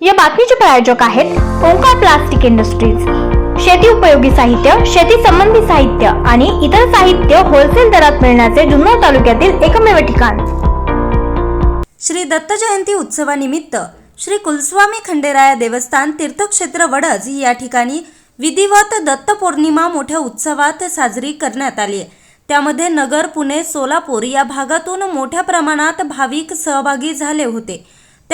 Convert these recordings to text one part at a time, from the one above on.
या बातमीचे प्रायोजक आहेत ओंकार प्लास्टिक इंडस्ट्रीज. शेती उपयोगी साहित्य शेती संबंधी साहित्य आणि इतर साहित्य होलसेल दरात मिळण्याचे जुन्नर तालुक्यातील एकमेव ठिकाण. श्री दत्त जयंती उत्सवानिमित्त श्री कुलस्वामी खंडेराया देवस्थान तीर्थक्षेत्र वडज या ठिकाणी विधिवत दत्त पौर्णिमा मोठ्या उत्सवात साजरी करण्यात आली त्यामध्ये नगर पुणे सोलापूर या भागातून मोठ्या प्रमाणात भाविक सहभागी झाले होते.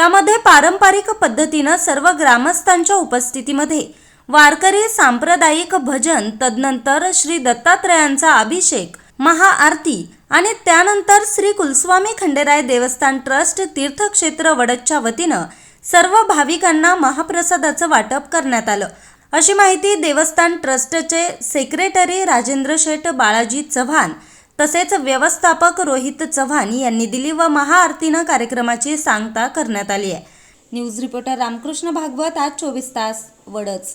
त्यामध्ये पारंपरिक पद्धतीनं सर्व ग्रामस्थांच्या उपस्थितीमध्ये वारकरी सांप्रदायिक भजन तदनंतर श्री दत्तात्रयांचा अभिषेक महाआरती आणि त्यानंतर श्री कुलस्वामी खंडेराय देवस्थान ट्रस्ट तीर्थक्षेत्र वडदच्या वतीनं सर्व भाविकांना महाप्रसादाचं वाटप करण्यात आलं. अशी माहिती देवस्थान ट्रस्टचे सेक्रेटरी राजेंद्र शेठ बाळाजी चव्हाण तसेच व्यवस्थापक रोहित चव्हाण यांनी दिली व महाआरतीनं कार्यक्रमाची सांगता करण्यात आली आहे. न्यूज रिपोर्टर रामकृष्ण भागवत आज चोवीस तास वडच.